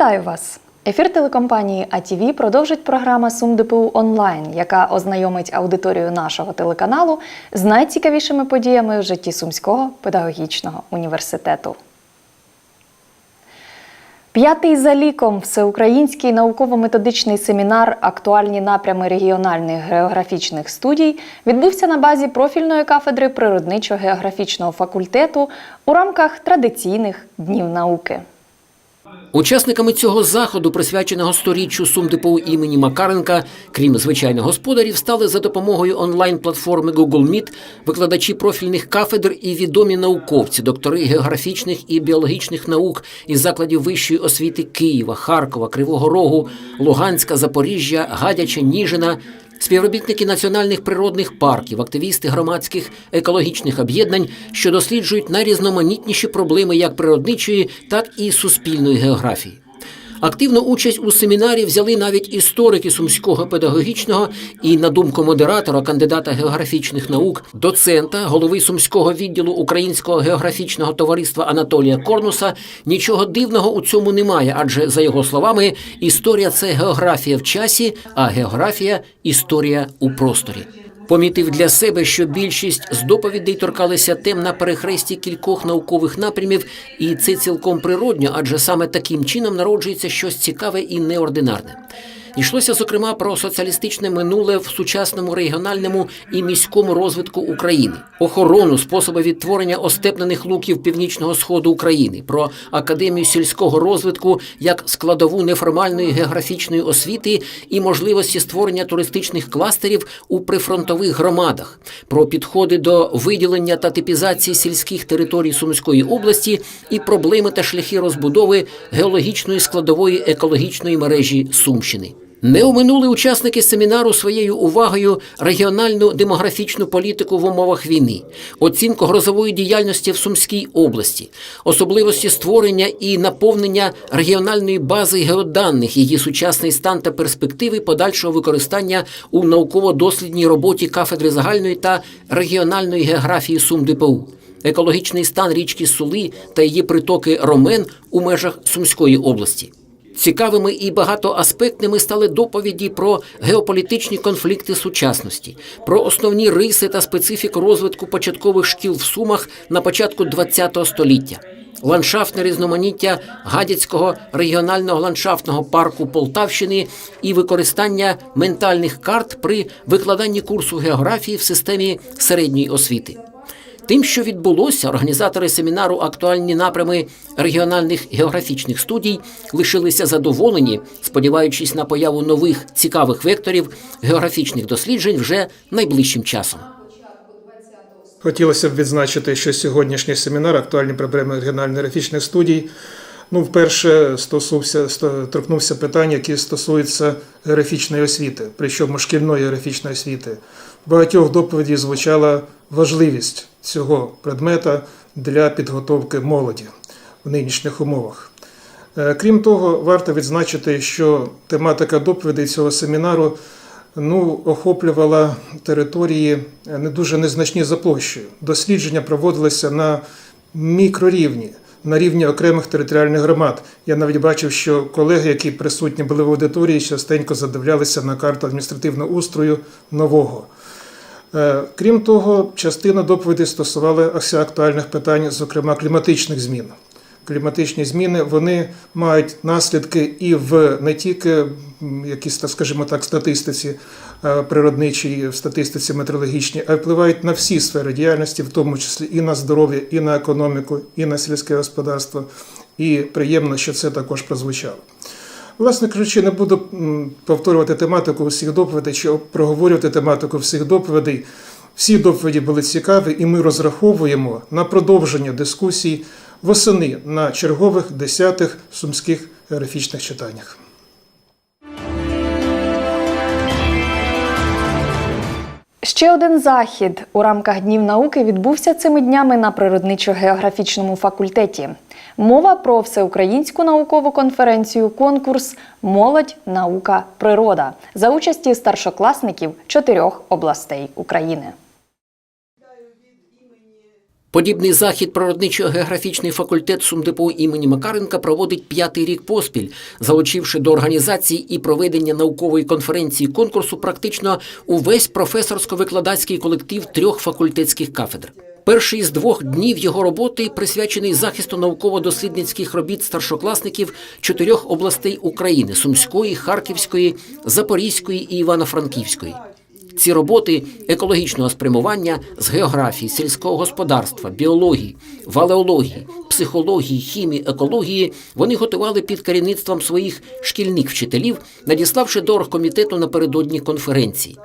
Вітаю вас! Ефір телекомпанії АТВ продовжить програма Сум ДПУ онлайн, яка ознайомить аудиторію нашого телеканалу з найцікавішими подіями в житті Сумського педагогічного університету. П'ятий за ліком всеукраїнський науково-методичний семінар Актуальні напрями регіональних географічних студій відбувся на базі профільної кафедри природничо-географічного факультету у рамках традиційних днів науки. Учасниками цього заходу, присвяченого сторіччю СумДПУ імені Макаренка, крім звичайних господарів, стали за допомогою онлайн-платформи Google Meet викладачі профільних кафедр і відомі науковці, доктори географічних і біологічних наук із закладів вищої освіти Києва, Харкова, Кривого Рогу, Луганська, Запоріжжя, Гадяча, Ніжина. Співробітники національних природних парків, активісти громадських екологічних об'єднань, що досліджують найрізноманітніші проблеми як природничої, так і суспільної географії. Активну участь у семінарі взяли навіть історики сумського педагогічного і, на думку модератора, кандидата географічних наук, доцента, голови сумського відділу Українського географічного товариства Анатолія Корнуса, нічого дивного у цьому немає, адже за його словами, історія це географія в часі, а географія історія у просторі. Помітив для себе, що більшість з доповідей торкалися тем на перехресті кількох наукових напрямів, і це цілком природньо, адже саме таким чином народжується щось цікаве і неординарне. Йшлося зокрема про соціалістичне минуле в сучасному регіональному і міському розвитку України, охорону, способи відтворення остепнених луків північного сходу України, про академію сільського розвитку як складову неформальної географічної освіти і можливості створення туристичних кластерів у прифронтових громадах, про підходи до виділення та типізації сільських територій Сумської області і проблеми та шляхи розбудови геологічної складової екологічної мережі Сумщини. Не оминули учасники семінару своєю увагою регіональну демографічну політику в умовах війни, оцінку грозової діяльності в Сумській області, особливості створення і наповнення регіональної бази геоданних, її сучасний стан та перспективи подальшого використання у науково-дослідній роботі кафедри загальної та регіональної географії СумДПУ. Екологічний стан річки Сули та її притоки Ромен у межах Сумської області. Цікавими і багатоаспектними стали доповіді про геополітичні конфлікти сучасності, про основні риси та специфіку розвитку початкових шкіл в Сумах на початку ХХ століття, ландшафтне різноманіття Гадяцького регіонального ландшафтного парку Полтавщини і використання ментальних карт при викладанні курсу географії в системі середньої освіти. Тим, що відбулося, організатори семінару Актуальні напрями регіональних географічних студій лишилися задоволені, сподіваючись на появу нових цікавих векторів географічних досліджень вже найближчим часом. Хотілося б відзначити, що сьогоднішній семінар актуальні проблеми регіональних графічних студій. Ну, вперше стосувався, сто- торкнувся питань, які стосуються географічної освіти, причому шкільної географічної освіти. Багатьох доповіді звучала важливість цього предмета для підготовки молоді в нинішніх умовах. Е, Крім того, варто відзначити, що тематика доповідей цього семінару ну, охоплювала території е, не дуже незначні за площею. Дослідження проводилися на мікрорівні, на рівні окремих територіальних громад. Я навіть бачив, що колеги, які присутні були в аудиторії, частенько задивлялися на карту адміністративного устрою нового. Е, Крім того, частина доповідей стосувалася актуальних питань, зокрема кліматичних змін. Кліматичні зміни вони мають наслідки і в не тільки якісь, скажімо так, статистиці е, природничій, в статистиці метеорологічній, а й впливають на всі сфери діяльності, в тому числі і на здоров'я, і на економіку, і на сільське господарство. І приємно, що це також прозвучало. Власне кажучи, не буду повторювати тематику всіх доповідей чи проговорювати тематику всіх доповідей. Всі доповіді були цікаві, і ми розраховуємо на продовження дискусій восени на чергових десятих сумських географічних читаннях. Ще один захід у рамках Днів науки відбувся цими днями на природничо-географічному факультеті. Мова про всеукраїнську наукову конференцію конкурс Молодь, наука, природа за участі старшокласників чотирьох областей України. Подібний захід природничо-географічний факультет СумДПУ імені Макаренка проводить п'ятий рік поспіль, залучивши до організації і проведення наукової конференції конкурсу практично увесь професорсько-викладацький колектив трьох факультетських кафедр. Перший з двох днів його роботи присвячений захисту науково-дослідницьких робіт старшокласників чотирьох областей України: Сумської, Харківської, Запорізької і Івано-Франківської. Ці роботи екологічного спрямування з географії, сільського господарства, біології, валеології, психології, хімії, екології вони готували під керівництвом своїх шкільних вчителів, надіславши до оргкомітету напередодні конференції.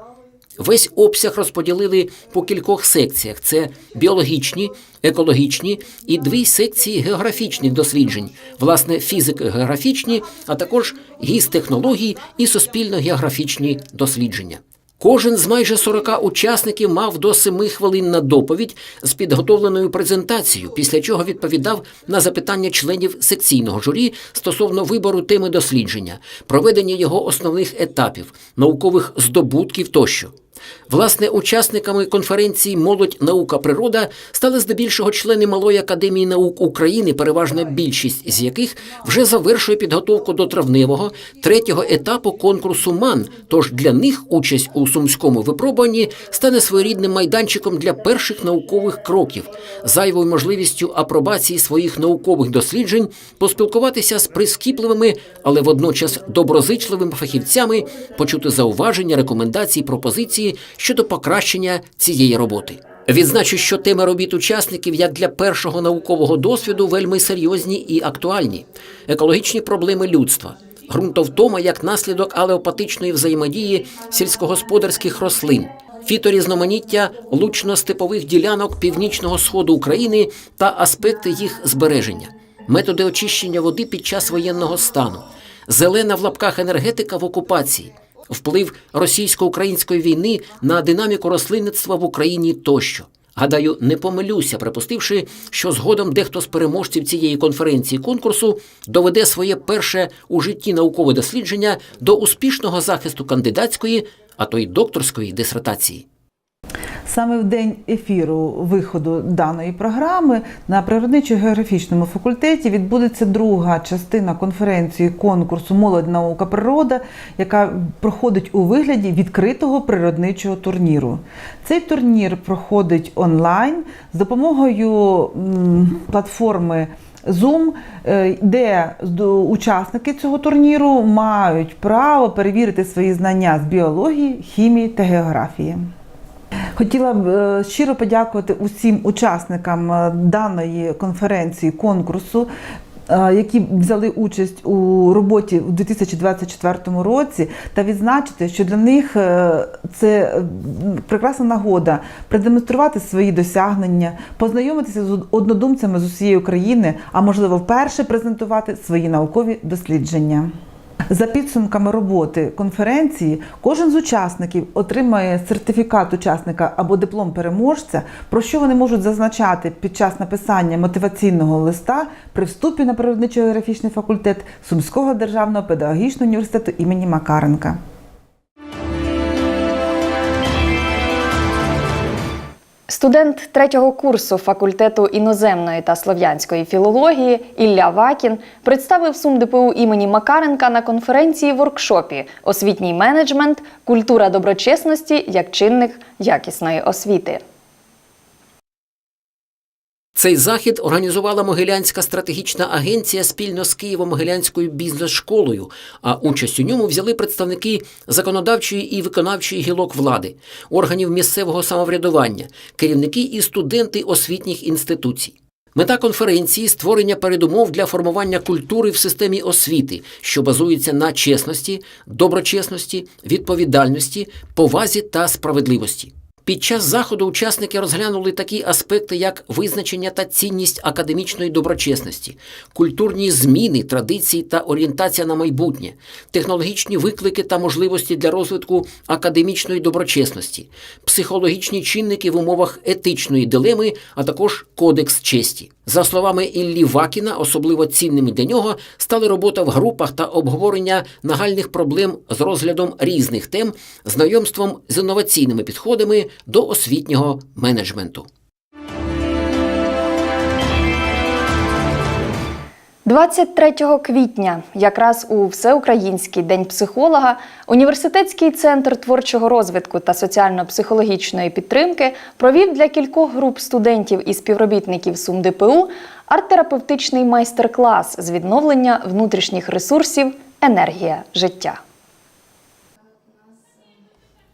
Весь обсяг розподілили по кількох секціях: це біологічні, екологічні і дві секції географічних досліджень, власне, фізико-географічні, а також гіс-технології і суспільно-географічні дослідження. Кожен з майже 40 учасників мав до 7 хвилин на доповідь з підготовленою презентацією, після чого відповідав на запитання членів секційного журі стосовно вибору теми дослідження, проведення його основних етапів, наукових здобутків тощо. Власне, учасниками конференції Молодь, наука, природа стали здебільшого члени Малої академії наук України, переважна більшість з яких вже завершує підготовку до травневого третього етапу конкурсу МАН. Тож для них участь у сумському випробуванні стане своєрідним майданчиком для перших наукових кроків, зайвою можливістю апробації своїх наукових досліджень, поспілкуватися з прискіпливими, але водночас доброзичливими фахівцями, почути зауваження, рекомендації, пропозиції щодо покращення цієї роботи. Відзначу, що теми робіт учасників як для першого наукового досвіду вельми серйозні і актуальні: екологічні проблеми людства, ґрунтовтома як наслідок алеопатичної взаємодії сільськогосподарських рослин, фіторізноманіття лучно-степових ділянок північного сходу України та аспекти їх збереження, методи очищення води під час воєнного стану, зелена в лапках енергетика в окупації вплив російсько-української війни на динаміку рослинництва в Україні тощо. Гадаю, не помилюся, припустивши, що згодом дехто з переможців цієї конференції конкурсу доведе своє перше у житті наукове дослідження до успішного захисту кандидатської, а то й докторської дисертації. Саме в день ефіру виходу даної програми на природничо-географічному факультеті відбудеться друга частина конференції конкурсу Молодь наука природа, яка проходить у вигляді відкритого природничого турніру. Цей турнір проходить онлайн з допомогою платформи. Zoom, е, де учасники цього турніру мають право перевірити свої знання з біології, хімії та географії. Хотіла б е, щиро подякувати усім учасникам е, даної конференції конкурсу. е, Які взяли участь у роботі у 2024 році, та відзначити, що для них це прекрасна нагода продемонструвати свої досягнення, познайомитися з однодумцями з усієї України, а можливо, вперше презентувати свої наукові дослідження. За підсумками роботи конференції, кожен з учасників отримає сертифікат учасника або диплом переможця, про що вони можуть зазначати під час написання мотиваційного листа при вступі на природничо-географічний факультет Сумського державного педагогічного університету імені Макаренка. Студент третього курсу факультету іноземної та слов'янської філології Ілля Вакін представив сум ДПУ імені Макаренка на конференції воркшопі Освітній менеджмент, культура доброчесності як чинник якісної освіти. Цей захід організувала Могилянська стратегічна агенція спільно з Києво-Могилянською бізнес-школою, а участь у ньому взяли представники законодавчої і виконавчої гілок влади, органів місцевого самоврядування, керівники і студенти освітніх інституцій. Мета конференції створення передумов для формування культури в системі освіти, що базується на чесності, доброчесності, відповідальності, повазі та справедливості. Під час заходу учасники розглянули такі аспекти, як визначення та цінність академічної доброчесності, культурні зміни, традиції та орієнтація на майбутнє, технологічні виклики та можливості для розвитку академічної доброчесності, психологічні чинники в умовах етичної дилеми, а також кодекс честі. За словами Іллі Вакіна, особливо цінними для нього стали робота в групах та обговорення нагальних проблем з розглядом різних тем, знайомством з інноваційними підходами до освітнього менеджменту. 23 квітня, якраз у Всеукраїнський день психолога, університетський центр творчого розвитку та соціально-психологічної підтримки провів для кількох груп студентів і співробітників СумДПУ арт-терапевтичний майстер-клас з відновлення внутрішніх ресурсів енергія життя.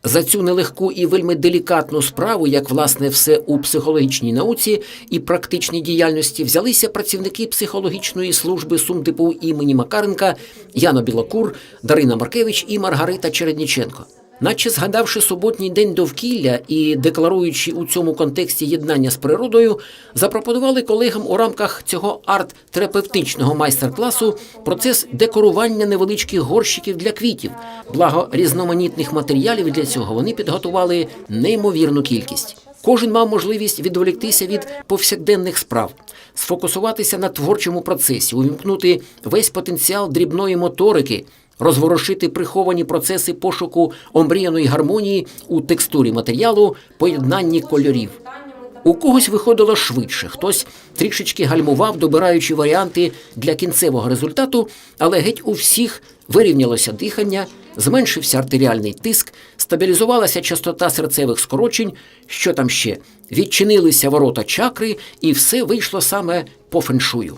За цю нелегку і вельми делікатну справу, як власне все у психологічній науці і практичній діяльності, взялися працівники психологічної служби СумДПУ імені Макаренка Яна Білокур, Дарина Маркевич і Маргарита Чередніченко. Наче згадавши суботній день довкілля і декларуючи у цьому контексті єднання з природою, запропонували колегам у рамках цього арт-терапевтичного майстер-класу процес декорування невеличких горщиків для квітів. Благо різноманітних матеріалів для цього вони підготували неймовірну кількість. Кожен мав можливість відволіктися від повсякденних справ, сфокусуватися на творчому процесі, увімкнути весь потенціал дрібної моторики, розворошити приховані процеси пошуку омріяної гармонії у текстурі матеріалу, поєднанні кольорів. У когось виходило швидше, хтось трішечки гальмував, добираючи варіанти для кінцевого результату, але геть у всіх вирівнялося дихання, зменшився артеріальний тиск, стабілізувалася частота серцевих скорочень, що там ще, відчинилися ворота чакри, і все вийшло саме по феншую.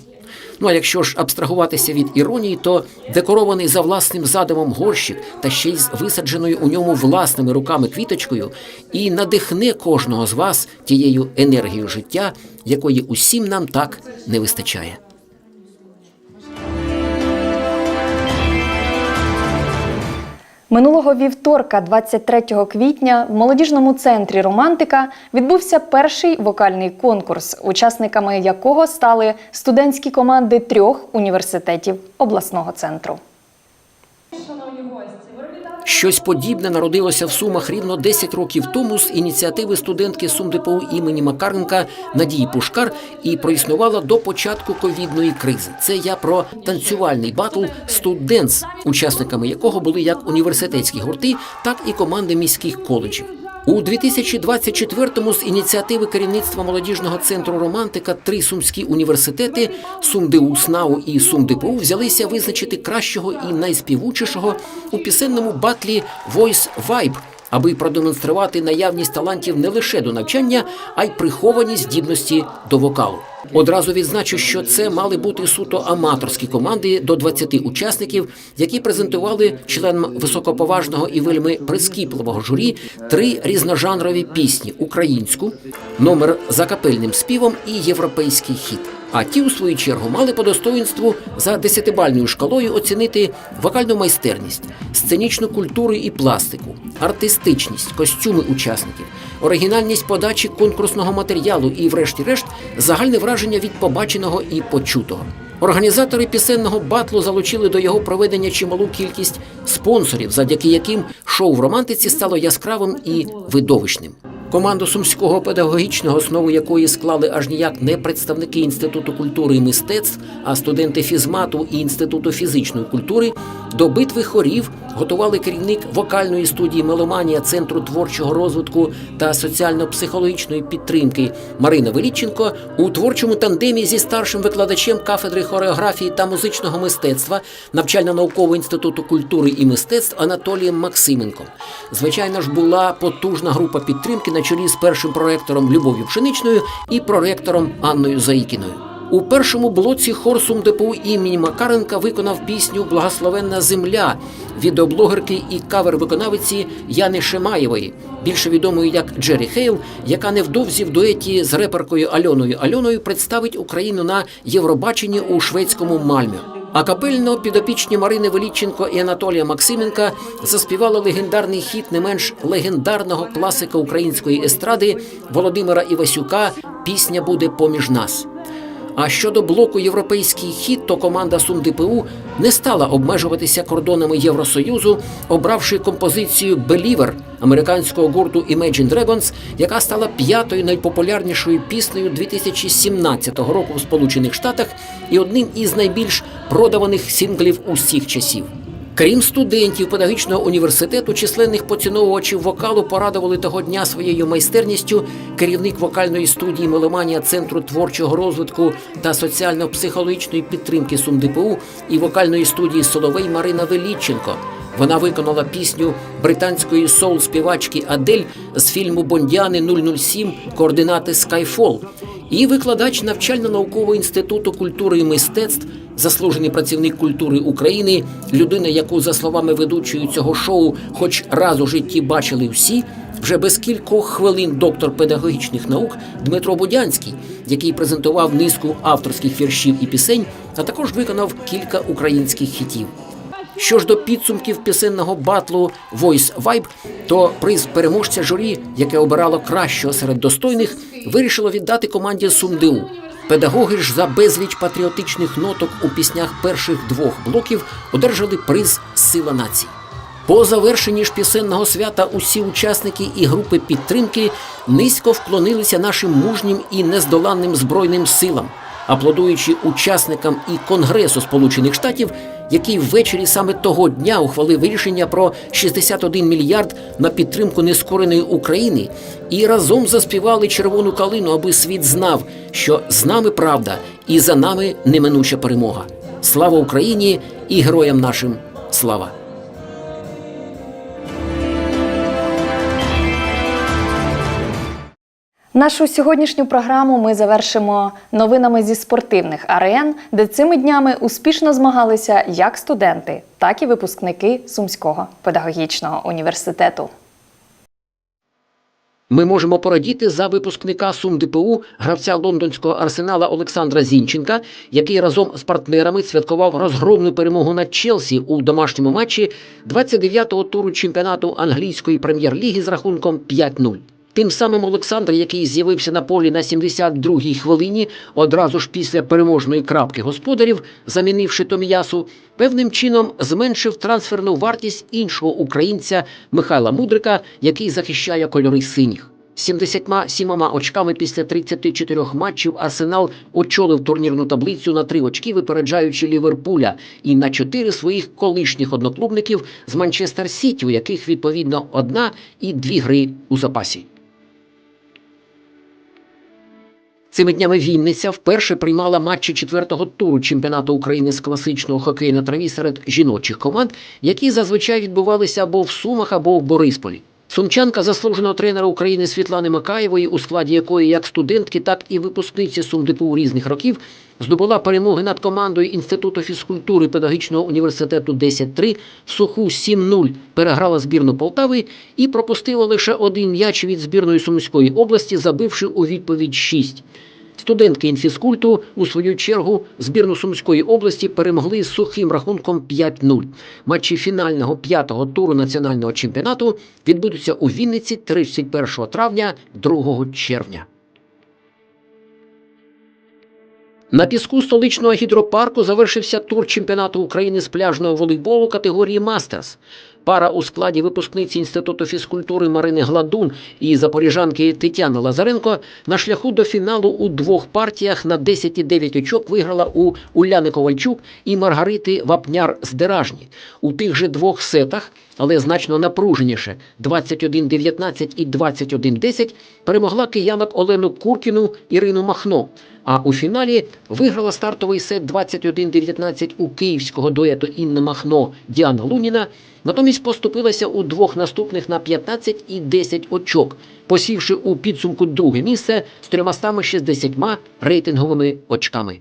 Ну а якщо ж абстрагуватися від іронії, то декорований за власним задумом горщик та ще й з висадженою у ньому власними руками квіточкою і надихне кожного з вас тією енергією життя, якої усім нам так не вистачає. Минулого вівторка, 23 квітня, в молодіжному центрі Романтика відбувся перший вокальний конкурс, учасниками якого стали студентські команди трьох університетів обласного центру. Щось подібне народилося в Сумах рівно 10 років тому з ініціативи студентки СумДПУ імені Макаренка Надії Пушкар і проіснувала до початку ковідної кризи. Це я про танцювальний батл студентс, учасниками якого були як університетські гурти, так і команди міських коледжів. У 2024-му з ініціативи керівництва молодіжного центру Романтика три сумські університети Сумдиуснау і Сумдипу взялися визначити кращого і найспівучішого у пісенному батлі Войс Vibe, аби продемонструвати наявність талантів не лише до навчання, а й приховані здібності до вокалу. Одразу відзначу, що це мали бути суто аматорські команди до 20 учасників, які презентували членам високоповажного і вельми прискіпливого журі три різножанрові пісні: українську, номер за капельним співом і європейський хіт. А ті, у свою чергу, мали по достоїнству за десятибальною шкалою оцінити вокальну майстерність, сценічну культуру і пластику, артистичність, костюми учасників, оригінальність подачі конкурсного матеріалу і, врешті-решт, загальне враження від побаченого і почутого. Організатори пісенного батлу залучили до його проведення чималу кількість спонсорів, завдяки яким шоу в романтиці стало яскравим і видовищним. Команду сумського педагогічного, основу якої склали аж ніяк не представники Інституту культури і мистецтв, а студенти фізмату і Інституту фізичної культури, до битви хорів готували керівник вокальної студії Меломанія Центру творчого розвитку та соціально-психологічної підтримки Марина Веліченко у творчому тандемі зі старшим викладачем кафедри хореографії та музичного мистецтва навчально-наукового інституту культури і мистецтв Анатолієм Максименком. Звичайно ж, була потужна група підтримки на чолі з першим проректором Любов'ю Пшеничною і проректором Анною Заїкіною. У першому блоці хор СумДПУ імені Макаренка виконав пісню Благословенна земля відеоблогерки і кавер-виконавиці Яни Шемаєвої, більше відомої як Джері Хейл, яка невдовзі в дуеті з реперкою Альоною Альоною представить Україну на Євробаченні у шведському Мальмі. А капельно підопічні Марини Веліченко і Анатолія Максименка заспівали легендарний хіт не менш легендарного класика української естради Володимира Івасюка Пісня буде поміж нас. А щодо блоку Європейський хід, то команда СумДПУ не стала обмежуватися кордонами Євросоюзу, обравши композицію «Believer» американського гурту Imagine Dragons, яка стала п'ятою найпопулярнішою піснею 2017 року в Сполучених Штатах і одним із найбільш продаваних синглів усіх часів. Крім студентів педагогічного університету, численних поціновувачів вокалу порадували того дня своєю майстерністю керівник вокальної студії Меломанія Центру творчого розвитку та соціально-психологічної підтримки СумДПУ і вокальної студії Соловей Марина Веліченко. Вона виконала пісню британської соул-співачки Адель з фільму Бондіани 007 координати Skyfall. І викладач навчально-наукового інституту культури і мистецтв, заслужений працівник культури України, людина, яку, за словами ведучої цього шоу, хоч раз у житті бачили всі, вже без кількох хвилин доктор педагогічних наук Дмитро Будянський, який презентував низку авторських віршів і пісень, а також виконав кілька українських хітів. Що ж до підсумків пісенного батлу Voice Vibe, то приз переможця журі, яке обирало кращого серед достойних, вирішило віддати команді СумДУ. Педагоги ж за безліч патріотичних ноток у піснях перших двох блоків одержали приз Сила нації. По завершенні ж пісенного свята усі учасники і групи підтримки низько вклонилися нашим мужнім і нездоланним збройним силам, аплодуючи учасникам і Конгресу Сполучених Штатів, який ввечері саме того дня ухвалив рішення про 61 мільярд на підтримку нескореної України, і разом заспівали червону калину, аби світ знав, що з нами правда і за нами неминуча перемога. Слава Україні і героям нашим слава! Нашу сьогоднішню програму ми завершимо новинами зі спортивних арен, де цими днями успішно змагалися як студенти, так і випускники Сумського педагогічного університету. Ми можемо порадіти за випускника СумДПУ, гравця лондонського арсенала Олександра Зінченка, який разом з партнерами святкував розгромну перемогу над Челсі у домашньому матчі 29-го туру чемпіонату англійської прем'єр-ліги з рахунком 5-0. Тим самим Олександр, який з'явився на полі на 72-й хвилині, одразу ж після переможної крапки господарів, замінивши Том'ясу, певним чином зменшив трансферну вартість іншого українця Михайла Мудрика, який захищає кольори синіх. 77 очками після 34 матчів Арсенал очолив турнірну таблицю на 3 очки, випереджаючи Ліверпуля, і на 4 своїх колишніх одноклубників з Манчестер Сіті, у яких відповідно одна і дві гри у запасі. Цими днями Вінниця вперше приймала матчі четвертого туру чемпіонату України з класичного хокею на траві серед жіночих команд, які зазвичай відбувалися або в Сумах, або в Борисполі. Сумчанка заслуженого тренера України Світлани Макаєвої, у складі якої як студентки, так і випускниці СумДПУ різних років, здобула перемоги над командою Інституту фізкультури педагогічного університету 10-3, в суху 7-0 переграла збірну Полтави і пропустила лише один м'яч від збірної Сумської області, забивши у відповідь 6. Студентки інфізкульту у свою чергу збірну Сумської області перемогли з сухим рахунком 5-0. Матчі фінального п'ятого туру національного чемпіонату відбудуться у Вінниці 31 травня 2 червня. На піску столичного гідропарку завершився тур чемпіонату України з пляжного волейболу категорії Мастерс. Пара у складі випускниці Інституту фізкультури Марини Гладун і запоріжанки Тетяни Лазаренко на шляху до фіналу у двох партіях на 10,9 очок виграла у Уляни Ковальчук і Маргарити Вапняр з Деражні. У тих же двох сетах, але значно напруженіше 21-19 і 21-10 перемогла киянок Олену Куркіну Ірину Махно. А у фіналі виграла стартовий сет 21-19 у київського дуету Інна Махно Діана Луніна. Натомість поступилася у двох наступних на 15 і 10 очок, посівши у підсумку друге місце з 360 рейтинговими очками.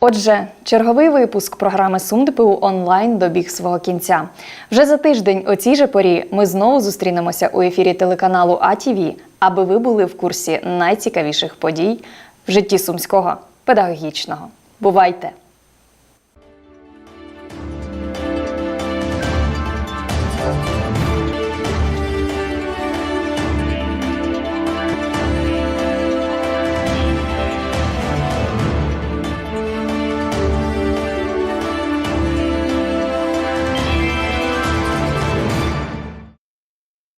Отже, черговий випуск програми СумДПУ онлайн добіг свого кінця. Вже за тиждень о цій же порі ми знову зустрінемося у ефірі телеканалу АТВ, аби ви були в курсі найцікавіших подій в житті сумського педагогічного. Бувайте!